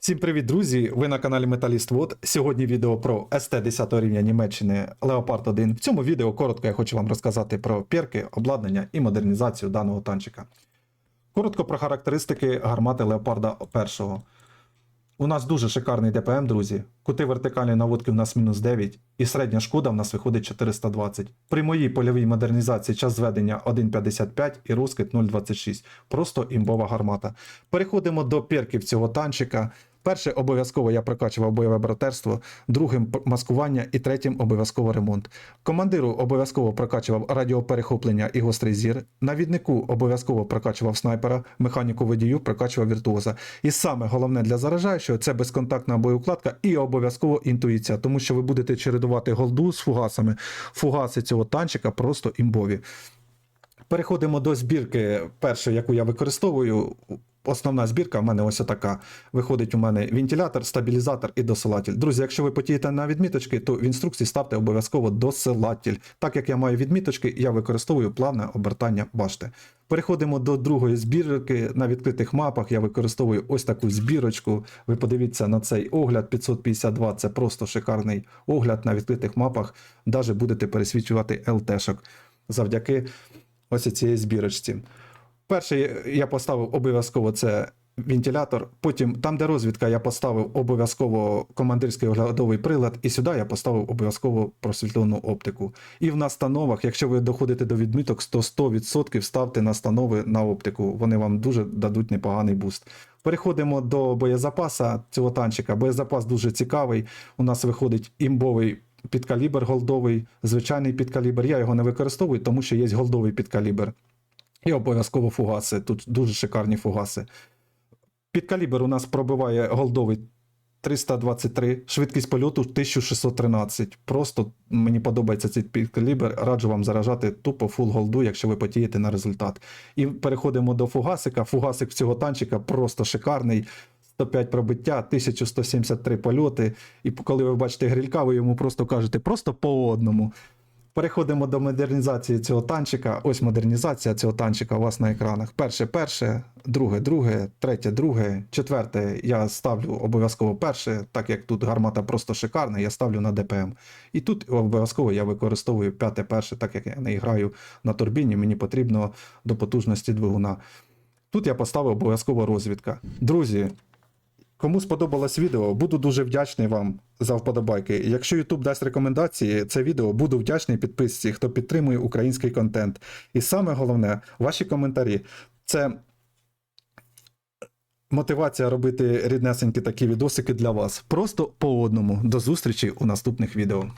Всім привіт, друзі! Ви на каналі Металіст Вод. Сьогодні відео про СТ 10 рівня Німеччини Leopard 1. В цьому відео коротко я хочу вам розказати про перки, обладнання і модернізацію даного танчика. Коротко про характеристики гармати Леопарда 1. У нас дуже шикарний ДПМ, друзі. Кути вертикальної наводки в нас мінус 9, і середня шкода в нас виходить 420. При моїй польовій модернізації час зведення 1.55 і розкид 0.26. Просто імбова гармата. Переходимо до перків цього танчика. Перше обов'язково я прокачував бойове братерство, другим маскування і третім обов'язково ремонт. Командиру обов'язково прокачував радіоперехоплення і гострий зір. Навіднику обов'язково прокачував снайпера, механіку водію прокачував віртуоза. І саме головне для заражаючого це безконтактна боєукладка і обов'язково інтуїція, тому що ви будете чередувати голду з фугасами. Фугаси цього танчика просто імбові. Переходимо до збірки першої, яку я використовую. Основна збірка в мене ось така. Виходить у мене вентилятор, стабілізатор і досилатель. Друзі, якщо ви потієте на відміточки, то в інструкції ставте обов'язково досилатель. Так як я маю відміточки, я використовую плавне обертання башти. Переходимо до другої збірки. На відкритих мапах я використовую ось таку збірочку. Ви подивіться на цей огляд 552. Це просто шикарний огляд на відкритих мапах. Даже будете пересвічувати ЛТшок завдяки ось цієї збірочці. Перший я поставив обов'язково це вентилятор. Потім, там, де розвідка, я поставив обов'язково командирський оглядовий прилад, і сюди я поставив обов'язково просвітлену оптику. І в настановах, якщо ви доходите до відміток, то 100% ставте настанови на оптику. Вони вам дуже дадуть непоганий буст. Переходимо до боєзапаса цього танчика. Боєзапас дуже цікавий. У нас виходить імбовий підкалібр голдовий, звичайний підкалібр. Я його не використовую, тому що є голдовий підкалібр. І обов'язково фугаси. Тут дуже шикарні фугаси. Підкалібр у нас пробиває голдовий 323, швидкість польоту 1613. Просто мені подобається цей підкалібр. Раджу вам заражати тупо фул голду, якщо ви потієте на результат. І переходимо до фугасика. Фугасик цього танчика просто шикарний. 105 пробиття, 1173 польоти. І коли ви бачите грилька, ви йому просто кажете просто по одному. Переходимо до модернізації цього танчика. Ось модернізація цього танчика у вас на екранах. Перше, перше, друге, друге, третє, друге, четверте. Я ставлю обов'язково перше, так як тут гармата просто шикарна, я ставлю на ДПМ. І тут обов'язково я використовую п'яте перше, так як я не граю на турбіні, мені потрібно до потужності двигуна. Тут я поставив обов'язково розвідка. Друзі, Кому сподобалось відео, буду дуже вдячний вам за вподобайки. Якщо YouTube дасть рекомендації, це відео буду вдячний підписці, хто підтримує український контент. І саме головне, ваші коментарі. Це мотивація робити ріднесенькі такі відосики для вас. Просто по одному. До зустрічі у наступних відео.